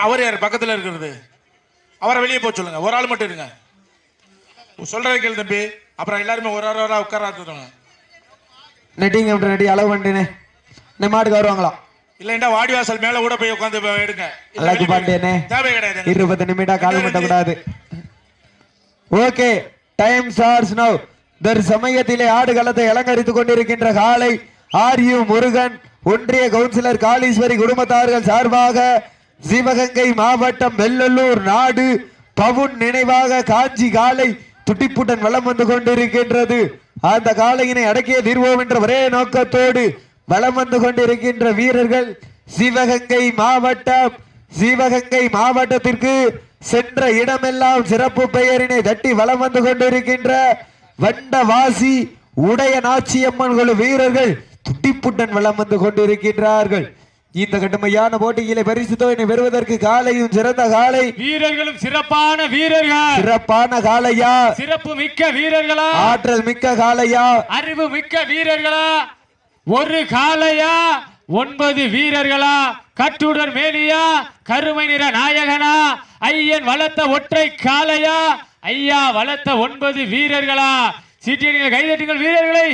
அவர் யார்? பக்கத்துல இருக்கிறது. அவரை வெளியே போக சொல்லுங்க. ஒரு ஆள் மட்டும் இருங்க. சொல்றது கேளு தம்பி. அப்புறம் எல்லாருமே ஒரு ஆறு ஆறா உட்கார ஆத்துறாங்க நெட்டிங்க அப்படி நெட்டி அளவு பண்ணினே இந்த மாட்டுக்கு வருவாங்களாம் இல்லைண்டா வாடி வாசல் மேல கூட போய் உட்காந்து எடுங்க. அழகு பாண்டியனே. தேவை கிடையாது. இருபது நிமிடம் கால் மட்ட கூடாது. ஓகே டைம் ஸ்டார்ஸ் நவ் தர் சமயத்திலே ஆடுகளத்தை அலங்கரித்துக் கொண்டிருக்கின்ற காலை ஆர் யு முருகன் ஒன்றிய கவுன்சிலர் காளீஸ்வரி குடும்பத்தார்கள் சார்பாக சிவகங்கை மாவட்டம் வெள்ளலூர் நாடு பவுன் நினைவாக காஞ்சி காலை துட்டிப்புடன் வலம் வந்து கொண்டிருக்கின்றது. அந்த காளையினை அடக்கிய தீர்வோம் என்ற ஒரே நோக்கத்தோடு வலம் வந்து கொண்டிருக்கின்ற வீரர்கள் சிவகங்கை மாவட்டம். சிவகங்கை மாவட்டத்திற்கு சென்ற இடமெல்லாம் சிறப்பு பெயரினை தட்டி வலம் வந்து கொண்டிருக்கின்ற வண்டவாசி உடைய நாச்சியம்மன் குழு வீரர்கள் துட்டிப்புடன் வளம் வந்து கொண்டிருக்கின்றார்கள். இந்த கடுமையான போட்டியிலே பரிசு தொகையினை பெறுவதற்கு காலையும் சிறந்த காலை. வீரர்களும் சிறப்பான வீரர்கள். சிறப்பான காளையா சிறப்பு மிக்க வீரர்களா? ஆற்றல் மிக்க காளையா அறிவு மிக்க வீரர்களா? ஒரு காளையா ஒன்பது வீரர்களா? கட்டுடர் மேலியா கருமை நிற நாயகனா? ஐயன் வளர்த்த ஒற்றை காளையா ஐயா வளர்த்த ஒன்பது வீரர்களா? சீட்டியடிகள் கைதட்டுங்கள் வீரர்களை.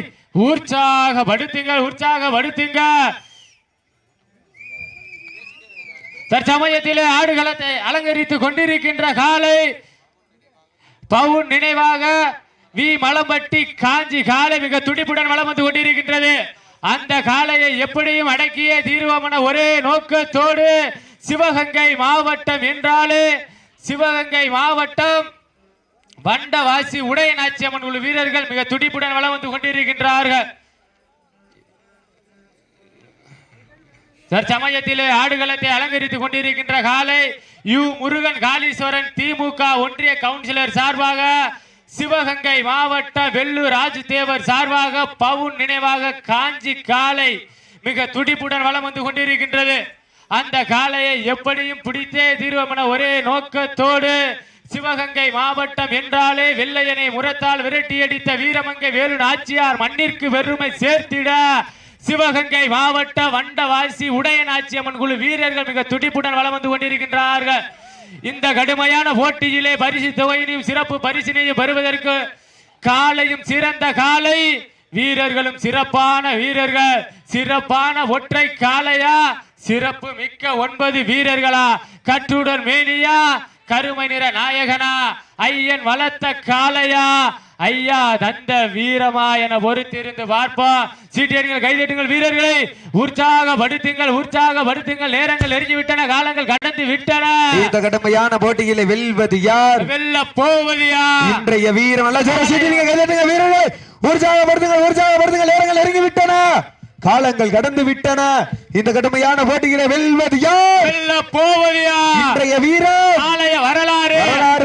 உற்சாகப்படுத்துங்கள் உற்சாகப்படுத்துங்க தற்சமயத்திலே ஆடுகளத்தை அலங்கரித்துக் கொண்டிருக்கின்ற காலை பவுன் நினைவாக வி. மலம்பட்டி காஞ்சி காலை மிக துடிப்புடன் வளம் வந்து கொண்டிருக்கின்றது. அந்த காளையை எப்படியும் அடக்கிய தீர்வமன ஒரே நோக்கத்தோடு சிவகங்கை மாவட்டம் என்றாலே சிவகங்கை மாவட்டம் வண்டவாசி உடைய நாச்சியம்மன் உள்ள வீரர்கள் மிக துடிப்புடன் வலம் வந்து கொண்டிருக்கின்றார்கள். தற்சமயத்திலே ஆடுகளத்தை அலங்கரித்துக் கொண்டிருக்கின்ற காலை யு முருகன் காளீஸ்வரன் திமுக ஒன்றிய கவுன்சிலர் சார்பாக சிவகங்கை மாவட்ட வெள்ளூர் ராஜு தேவர் சார்பாக பவுன் நினைவாக காஞ்சி காலை மிக துடிப்புடன் வலம் வந்து கொண்டிருக்கின்றது. அந்த காளையை எப்படியும் பிடித்தே தீர்வமென ஒரே நோக்கத்தோடு சிவகங்கை மாவட்டம் என்றாலே வெள்ளையனை முரத்தால் விரட்டியடித்த வீரமங்கை வேலு நாச்சியார் மண்ணிற்கு வெறுமை சேர்த்திட சிவகங்கை மாவட்ட வண்டவாசி உடையநாச்சியம்மன் குழு வீரர்கள் மிக துடிப்புடன் வளம் வந்து கொண்டிருக்கின்றார்கள். இந்த கடுமையான போட்டியிலே பரிசு தொகையினையும் சிறப்பு பரிசினையும் பெறுவதற்கு காலையும் சிறந்த காலை. வீரர்களும் சிறப்பான வீரர்கள். சிறப்பான ஒற்றை காளையா? சிறப்பு மிக்க ஒன்பது வீரர்களா? கற்றுடன் மேனியா? கருமை நிற நாயகனா? ஐயன் வளர்த்த காளையா? ஐயா தந்த வீரமா என பொறுத்திருந்து பார்ப்போம். சீட்டியடிகள் கைதட்டுங்கள் வீரர்களை. உற்சாகப்படுத்துங்கள் உற்சாகப்படுத்துங்கள். நேரங்கள் எரிஞ்சு விட்டன காலங்கள் கடந்து விட்டன. இந்த கடுமையான போட்டியிலே வெல்வது யார்? வெல்ல போவது யார்? இன்றைய வீரம் நல்ல ஜோர சீட்டிங்க கைதட்டுங்க வீரர்கள். உற்சாகப்படுத்துங்க உற்சாகப்படுத்துங்க நேரங்கள் இறங்கி விட்டன காலங்கள் கடந்து விட்டன. இந்த கடுமையான போட்டியிலே வெல்வது யார்? போவது இன்றைய வீரம் ஆலய வரலாறு. வரலாறு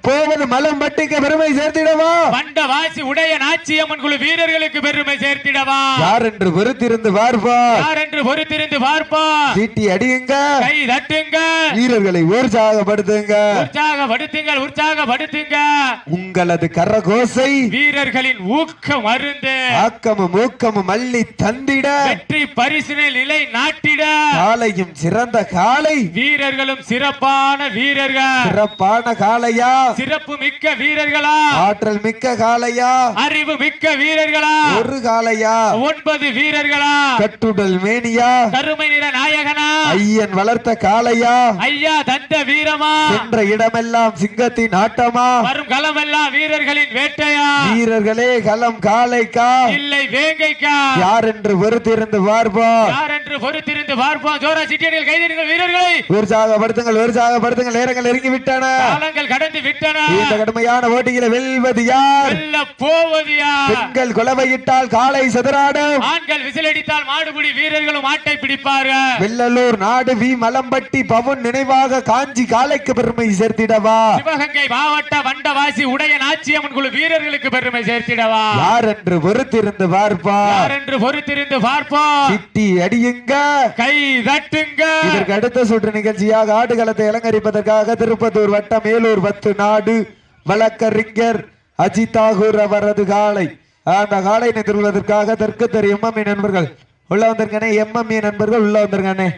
போவது மலம் பட்டிக்க பெருமை சேர்த்திடவா? வண்ட வாசி உடைய நாச்சியம்மன் குழு வீரர்களுக்கு பெருமை சேர்த்திடவா? யார் என்று பொறுத்திருந்து பார்ப்பார். யார் என்று பொறுத்திருந்து பார்ப்போம் சீட்டி அடியுங்க. கை தட்டுங்க. வீரர்களை உற்சாகப்படுத்துங்க. உற்சாகப்படுத்துங்கள் உற்சாகப்படுத்துங்க. உங்களது கரகோசை வீரர்களின் ஊக்கம் அருந்து. ஆக்கமும் ஊக்கமும் அள்ளி தந்திட வெற்றி பரிசினை நிலை நாட்டிட. காலையும் சிறந்த காலை. வீரர்களும் சிறப்பான வீரர்கள். சிறப்பான காளையா சிறப்பு மிக்க வீரர்களா. ஆற்றல் மிக்க காளையா அறிவு மிக்க வீரர்களா. ஒரு காளையா ஒன்பது வீரர்களா. கட்டுடல் மேனியா. கருமை நிற நாயகனா. ஐயன் வளர்த்த காளையா ஐயா தந்த வீரமா. சென்ற இடமெல்லாம் சிங்கத்தின் ஆட்டமா. வரும் களமெல்லாம் வீரர்களின் வேட்டையா. வீரர்களே களம் காளைக்கா இல்லை வேங்கைக்கா. யார் என்று பொறுத்திருந்து பார்ப்பா யார் என்று பொறுத்திருந்து பார்ப்போம் ஜோரா சிட்டியடிகள் கைதடிகள் வீரர்களை. உற்சாகப்படுத்துங்கள் உற்சாகப்படுத்துங்கள். நேரங்கள் நெருங்கி விட்டன காலங்கள் கடந்து விட்டன. இந்த கடுமையான போட்டியில வெல்வது யார்? வெல்ல போவது யார்? பெண்கள் குலவையிட்டால் காலை சதுராடும் ஆண்கள் விசிலடித்தால் மாடுபிடி வீரர்களும் ஆட்டை பிடிப்பார்கள். வெள்ளலூர் நாடு வி மலம்பட்டி பவன் நினைவாக காஞ்சி காலைக்கு பெருமை சேர்த்திடவா? சிவகங்கை மாவட்ட வண்டவாசி உடைய நாச்சியம்மன் குழு வீரர்களுக்கு பெருமை சேர்த்திடவா? யார் என்று பொறுத்திருந்து பார்ப்பா யார் என்று பொறுத்திருந்து பார்ப்போம். சிட்டி அடியுங்க. கை தட்டுங்க. இதற்கு அடுத்த சுற்று நிகழ்ச்சியாக ஆடுகளத்தை அலங்கரிப்பதற்காக திருப்பத்தூர் வட்டம் மேலூர் பத்து நாடு வழக்கறிஞர் அஜிதாகூர் அவரது காலை. அந்த காலையினை திருவதற்காக தெற்கு தெரு எம்எம்இ நண்பர்கள். உள்ள வந்திருக்கனே எம்எம்இ நண்பர்கள் உள்ள வந்திருக்கானே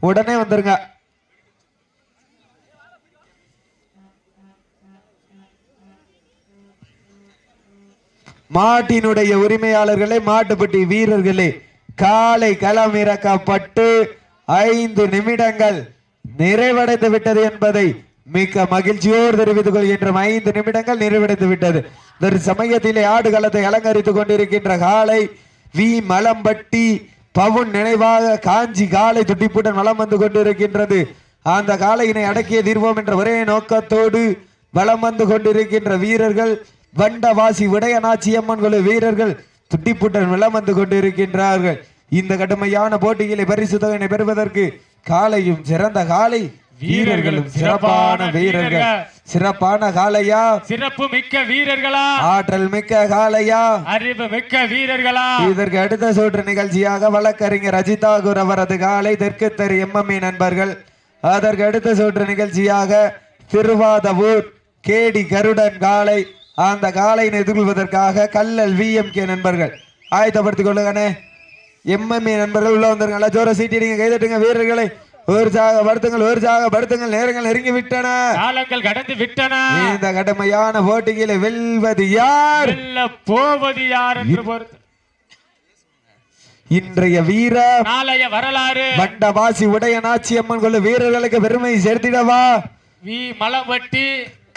உடனே வந்துருங்க. மாட்டினுடைய உரிமையாளர்களே மாட்டுப்பட்டி வீரர்களே காலை களம் இறக்கப்பட்டு ஐந்து நிமிடங்கள் நிறைவடைந்து விட்டது என்பதை மிக்க மகிழ்ச்சியோடு தெரிவித்துக் கொள்கின்றோம். ஐந்து நிமிடங்கள் நிறைவடைந்து விட்டது. இந்த சமயத்திலே ஆடுகளத்தை அலங்கரித்துக் கொண்டிருக்கின்ற காலை வி. மலம்பட்டி பவுன் நினைவாக காஞ்சி காலை துட்டிப்புடன் வலம் வந்து கொண்டிருக்கின்றது. அந்த காலையினை அடக்கிய தீர்வோம் என்ற ஒரே நோக்கத்தோடு வலம் வந்து கொண்டிருக்கின்ற வீரர்கள் வண்டவாசி விடயநாச்சியம்மன் குழு வீரர்கள் துட்டிப்புடன் வலம் வந்து கொண்டிருக்கின்றார்கள். இந்த கடுமையான போட்டியிலே பரிசு தொகையினை பெறுவதற்கு காலையும் சிறந்த காலை வீரர்களும் சிறப்பான வீரர்கள். சிறப்பான காலையா? சிறப்பு மிக்க வீரர்களா? ஆற்றல் மிக்க காலையா? அறிவு மிக்க வீரர்களா? இதற்கு அடுத்த சுற்று நிகழ்ச்சியாக வழக்கறிஞர் அஜிதாகுர் அவரது காலை தெற்கு தெரு எம்எம்இ நண்பர்கள். அதற்கு அடுத்த சுற்று நிகழ்ச்சியாக திருவாதவூர் கேடி கருடன் காலை அந்த காலையினை எதிர்கொள்வதற்காக கல்லல் விஎம்கே நண்பர்கள். ஆயத்தப்படுத்திக் கொள்ளுங்கண்ணே. எம்எம்இ நண்பர்கள் உள்ள வந்திருக்காங்களா ஜோர சீட்டிடுங்க கைதட்டுங்க வீரர்களை. ஒரு சாக படுத்துங்கள் ஒரு சாக படுத்துங்கள். நேரங்கள் நெருங்கி விட்டன. காலங்கள் கடந்து விட்டன. இந்த கடுமையான போட்டியில வெல்வது யார்? போவது யார் என்று பொறுத்து. இன்றைய வீரர் நாளைய வரலாறு. வண்டவாசி உடைய நாச்சியம்மன் கொள்ள வீரர்களுக்கு பெருமை சேர்த்திடவா? வி மலம்பட்டி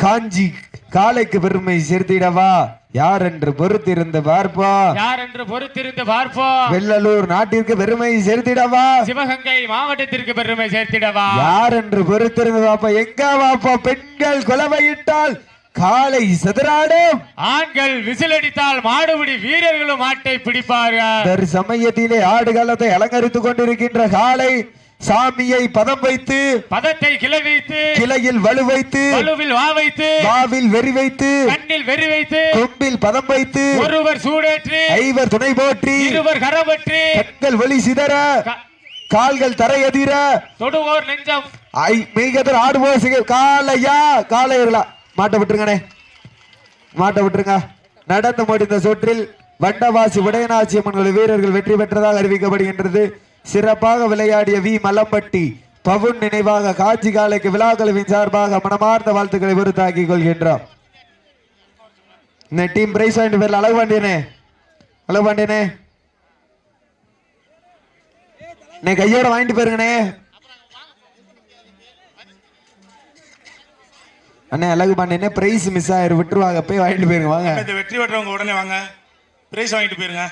காஞ்சி காலைக்கு பெருமை சேர்த்திடவா? யார் என்று பொறுத்திருந்து பார்ப்பா யார் என்று பொறுத்திருந்து பார்ப்போம்? வெள்ளலூர் நாட்டிற்கு பெருமை சேர்த்திடவா? சிவகங்கை மாவட்டத்திற்கு பெருமை சேர்த்திடவா? யார் என்று பொறுத்திருந்து பாப்பா எங்க பாப்பா பெண்கள் குலவையிட்டால் காலை செதறாடும். ஆண்கள் விசிலடித்தால் மாடுபிடி வீரர்களும் மாட்டை பிடிப்பார்கள். சமயத்திலே ஆடுகளத்தை அலங்கரித்துக் கொண்டிருக்கின்ற காலை சாமியை பதம் வைத்து பதத்தை கிளை வைத்து கிளையில் வலு வைத்து வலுவில் வா வைத்து வாவில் வெறி வைத்து கண்ணில் வெறி வைத்து கொம்பில் பதம் வைத்து ஒருவர் சூடேற்றி ஐவர் துணை போற்றி இருவர் கரபற்றி கண்கள் ஒளி சிதற கால்கள் தரையதிர தொடுவோர் நெஞ்சம். ஐ மெய்கதர் ஆடுவோர் சிக- காளையா காளையர்களா மாட்ட விட்டுருங்கண்ணே. மாட்ட விட்டுருங்க. நடந்து முடிந்த சுற்றில் வண்டவாசி உடையநாச்சி அம்மன் வீரர்கள் வெற்றி பெற்றதாக அறிவிக்கப்படுகின்றது. சிறப்பாக விளையாடிய வி. மலம்பட்டி பவுன் நினைவாக காட்சி காலைக்கு விழாக்களவின் சார்பாக மனமார்ந்த வாழ்த்துக்களை விருத்தாக்கிக் கொள்கின்றோம் இந்த டீம் பிரைஸ் வாங்கிட்டு பேர்ல அழகு பாண்டியனே அழகு பாண்டியனே நீ கையோட வாங்கிட்டு போயிருங்கண்ணே. அண்ணே அழகு பாண்டியனே பிரைஸ் மிஸ் ஆயிரு. விட்டுருவாங்க. போய் வாங்கிட்டு போயிருங்க. வாங்க. வெற்றி பெற்றவங்க உடனே வாங்க. பிரைஸ் வாங்கிட்டு போயிருங்க.